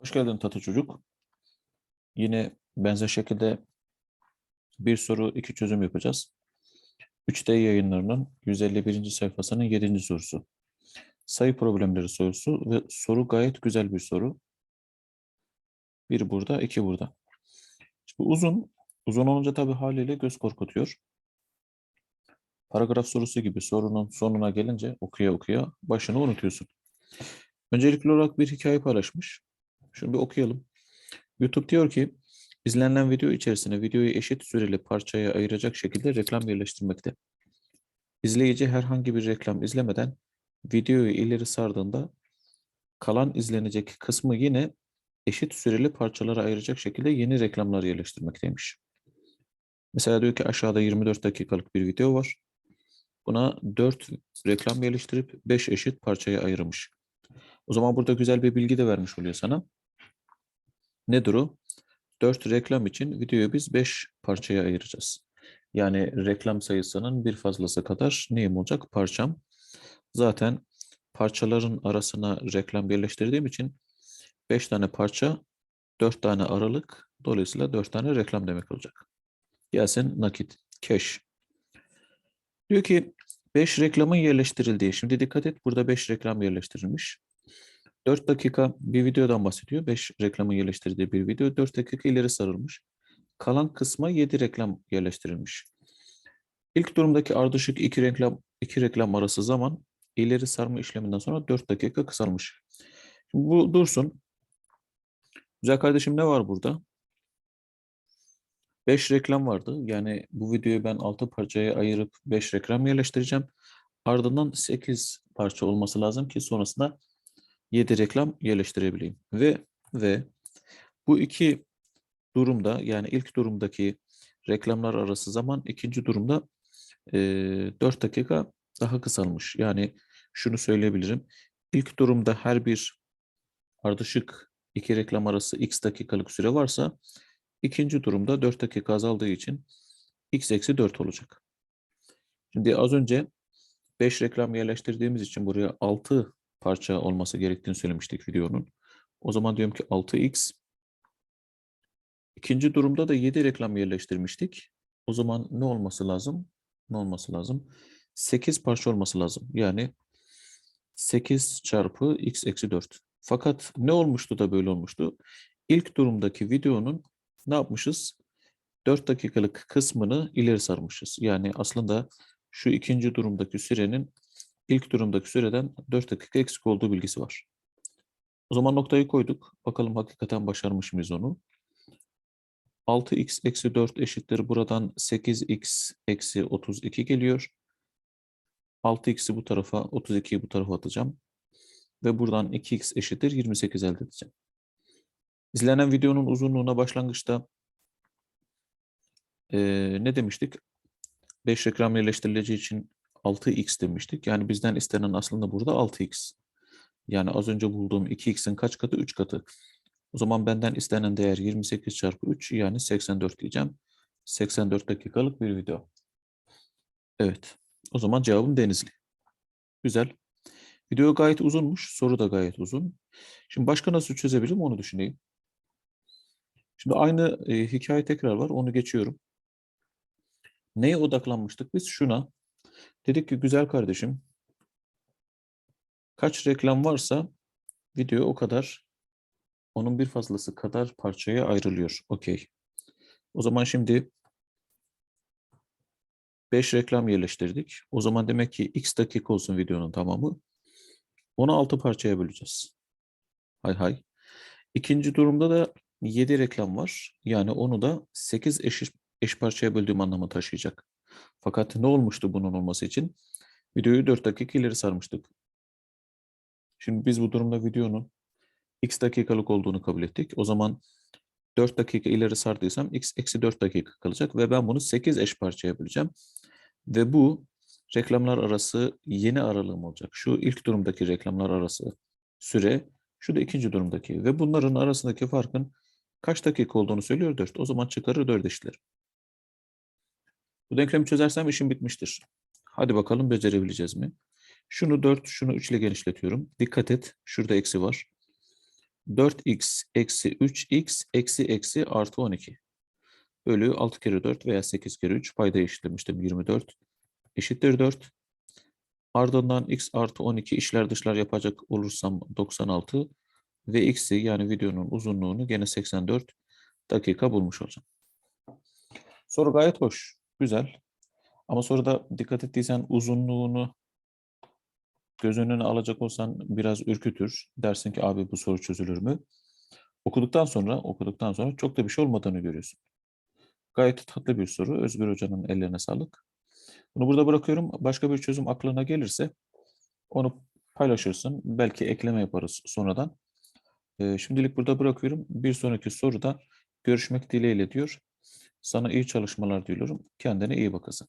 Hoş geldin Tata Çocuk. Yine benzer şekilde bir soru iki çözüm yapacağız. 3D yayınlarının 151. sayfasının 7. sorusu. Sayı problemleri sorusu ve soru gayet güzel bir soru. Bir burada, iki burada. Şimdi uzun, uzun olunca tabii haliyle göz korkutuyor. Paragraf sorusu gibi sorunun sonuna gelince okuya okuya başını unutuyorsun. Öncelikli olarak bir hikaye paylaşmış. Şunu bir okuyalım. YouTube diyor ki, izlenilen video içerisine videoyu eşit süreli parçaya ayıracak şekilde reklam yerleştirmekte. İzleyici herhangi bir reklam izlemeden videoyu ileri sardığında kalan izlenecek kısmı yine eşit süreli parçalara ayıracak şekilde yeni reklamlar yerleştirmekteymiş. Mesela diyor ki aşağıda 24 dakikalık bir video var. Buna 4 reklam yerleştirip 5 eşit parçaya ayırmış. O zaman burada güzel bir bilgi de vermiş oluyor sana. Nedir o? 4 reklam için videoyu biz 5 parçaya ayıracağız. Yani reklam sayısının bir fazlası kadar neyim olacak? Parçam. Zaten parçaların arasına reklam yerleştirdiğim için 5 tane parça, 4 tane aralık, dolayısıyla 4 tane reklam demek olacak. Gelsin nakit, cash. Diyor ki 5 reklamın yerleştirildiği. Şimdi dikkat et burada 5 reklam yerleştirilmiş. 4 dakika bir videodan bahsediyor. 5 reklamın yerleştirdiği bir video. 4 dakika ileri sarılmış. Kalan kısma 7 reklam yerleştirilmiş. İlk durumdaki ardışık 2 reklam 2 reklam arası zaman ileri sarma işleminden sonra 4 dakika kısalmış. Şimdi bu dursun. Güzel kardeşim ne var burada? 5 reklam vardı. Yani bu videoyu ben 6 parçaya ayırıp 5 reklam yerleştireceğim. Ardından 8 parça olması lazım ki sonrasında 7 reklam yerleştirebileyim. Ve ve bu iki durumda yani ilk durumdaki reklamlar arası zaman ikinci durumda e, 4 dakika daha kısalmış. Yani şunu söyleyebilirim. İlk durumda her bir ardışık iki reklam arası x dakikalık süre varsa ikinci durumda 4 dakika azaldığı için x eksi 4 olacak. Şimdi az önce 5 reklam yerleştirdiğimiz için buraya 6 parça olması gerektiğini söylemiştik videonun. O zaman diyorum ki 6x. İkinci durumda da 7 reklam yerleştirmiştik. O zaman ne olması lazım? Ne olması lazım? 8 parça olması lazım. Yani 8 çarpı x eksi 4. Fakat ne olmuştu da böyle olmuştu? İlk durumdaki videonun ne yapmışız? 4 dakikalık kısmını ileri sarmışız. Yani aslında şu ikinci durumdaki sürenin ilk durumdaki süreden 4 dakika eksik olduğu bilgisi var. O zaman noktayı koyduk. Bakalım hakikaten başarmış mıyız onu? 6x eksi 4 eşittir. Buradan 8x eksi 32 geliyor. 6x'i bu tarafa, 32'yi bu tarafa atacağım. Ve buradan 2x eşittir 28 elde edeceğim. İzlenen videonun uzunluğuna başlangıçta eee, ne demiştik? 5 reklam yerleştirileceği için 6x demiştik. Yani bizden istenen aslında burada 6x. Yani az önce bulduğum 2x'in kaç katı? 3 katı. O zaman benden istenen değer 28 çarpı 3 yani 84 diyeceğim. 84 dakikalık bir video. Evet. O zaman cevabım Denizli. Güzel. Video gayet uzunmuş. Soru da gayet uzun. Şimdi başka nasıl çözebilirim onu düşüneyim. Şimdi aynı e, hikaye tekrar var. Onu geçiyorum. Neye odaklanmıştık biz? Şuna. Dedik ki güzel kardeşim kaç reklam varsa video o kadar onun bir fazlası kadar parçaya ayrılıyor. Okey. O zaman şimdi 5 reklam yerleştirdik. O zaman demek ki x dakika olsun videonun tamamı. Onu 6 parçaya böleceğiz. Hay hay. İkinci durumda da 7 reklam var. Yani onu da 8 eş, eş parçaya böldüğüm anlamı taşıyacak. Fakat ne olmuştu bunun olması için? Videoyu 4 dakika ileri sarmıştık. Şimdi biz bu durumda videonun x dakikalık olduğunu kabul ettik. O zaman 4 dakika ileri sardıysam x eksi 4 dakika kalacak ve ben bunu 8 eş parçaya böleceğim. Ve bu reklamlar arası yeni aralığım olacak. Şu ilk durumdaki reklamlar arası süre, şu da ikinci durumdaki ve bunların arasındaki farkın kaç dakika olduğunu söylüyor 4. O zaman çıkarır 4 eşitler. Bu denklemi çözersem işim bitmiştir. Hadi bakalım becerebileceğiz mi? Şunu 4, şunu 3 ile genişletiyorum. Dikkat et, şurada eksi var. 4x eksi 3x eksi eksi artı 12 bölü 6 kere 4 veya 8 kere 3 payda eşitlemiştim 24 eşittir 4. Ardından x artı 12 işler dışlar yapacak olursam 96 ve x'i yani videonun uzunluğunu gene 84 dakika bulmuş olacağım. Soru gayet hoş, güzel. Ama soruda dikkat ettiysen uzunluğunu göz önüne alacak olsan biraz ürkütür. Dersin ki abi bu soru çözülür mü? Okuduktan sonra okuduktan sonra çok da bir şey olmadığını görüyorsun. Gayet tatlı bir soru. Özgür Hoca'nın ellerine sağlık. Bunu burada bırakıyorum. Başka bir çözüm aklına gelirse onu paylaşırsın. Belki ekleme yaparız sonradan. Şimdilik burada bırakıyorum. Bir sonraki soruda görüşmek dileğiyle diyor. Sana iyi çalışmalar diliyorum. Kendine iyi bakasın.